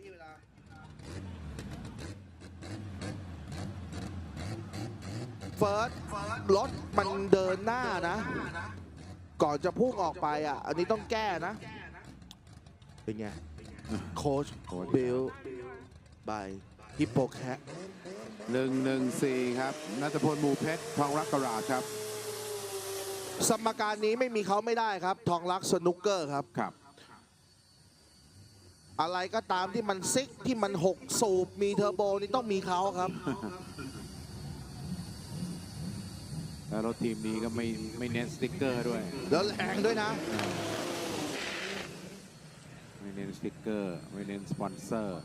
พี่เวลาเฟิร์สรถมันเดินหน้านะ ก่อนจะพุ่งออกไปอะ อันนี้ต้องแก้นะ เป็นไง โค้ชบิลบายฮิปโปแคทหนึ่งหนึ่งสี่ครับนัทพลหมูเพชรทองรักกราชครับ สมการนี้ไม่มีเขาไม่ได้ครับ ทองรักสนุกเกอร์ครับครับ อะไรก็ตามที่มันซิกที่มันหกสูบมีเทอร์โบนี่ต้องมีเขาครับ แล้วรถทีมนี้ก็ไม่ไม่เน้นสติ๊กเกอร์ด้วย แล้วแรงด้วยนะ ไม่เน้นสติ๊กเกอร์ไม่เน้นสปอนเซอร์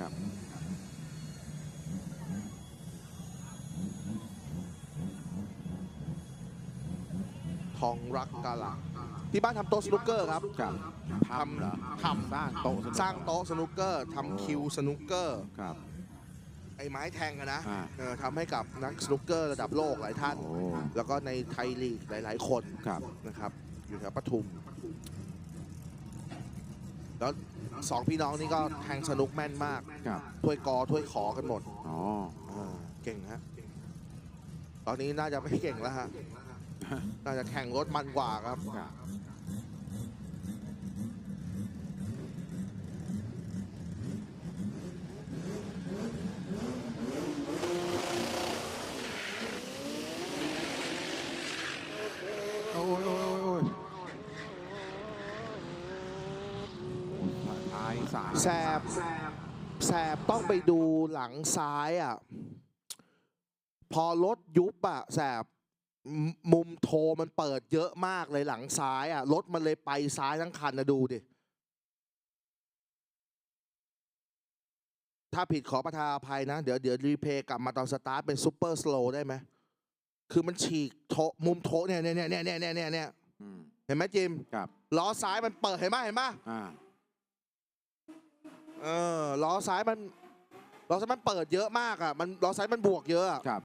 ครับ องรักกาลาที่บ้านทำโต๊ะสนุกเกอร์ครับครับทำเหรอทำสร้างโต๊ะนุกสร้างโต๊ะสนุกเกอร์ทำคิวสนุกเกอร์ครับไอ้ไม้แทงอะนะอ่าเออทำให้กับนักสนุกเกอร์ระดับโลกหลายท่าน โอ้ แล้วก็ในไทยลีกหลาย ๆ คนครับ นะครับ อยู่แถวปทุม แล้วสองพี่น้องนี่ก็แทงสนุกแม่นมาก ครับ ถ้วยกอถ้วยขอกันหมดอ๋อ อ่าเก่งฮะ ตอนนี้น่าจะไม่เก่งแล้วฮะ น่าจะแข่งรถมันกว่าครับครับ โอ้ยโอ้ยโอ้ยโอ้ยท้ายสายแสบแสบต้องไปดูหลังซ้ายอะ พอรถยุบอะแสบ มมุมโทมันเปิดเยอะมากเลยหลังซ้ายอะรถมันเลยไปซ้ายทั้งคันนะดูดิ ถ้าผิดขอประทานอภัยนะ เดี๋ยวเดี๋ยวรีเพย์กลับมาตอนสตาร์ทเป็นซูเปอร์สโลว์ได้ไหม คือมันฉีกโทมุมโทเนี่ยเนี่ยเนี่ยเนี่ยเนี่ยเนี่ยเนี่ยอืมเห็นไหมจิมครับล้อซ้ายมันเปิดเห็นไหมเห็นไหมอ่าเออล้อซ้ายมันล้อซ้ายมันเปิดเยอะมากอะมันล้อซ้ายมันบวกเยอะอะครับ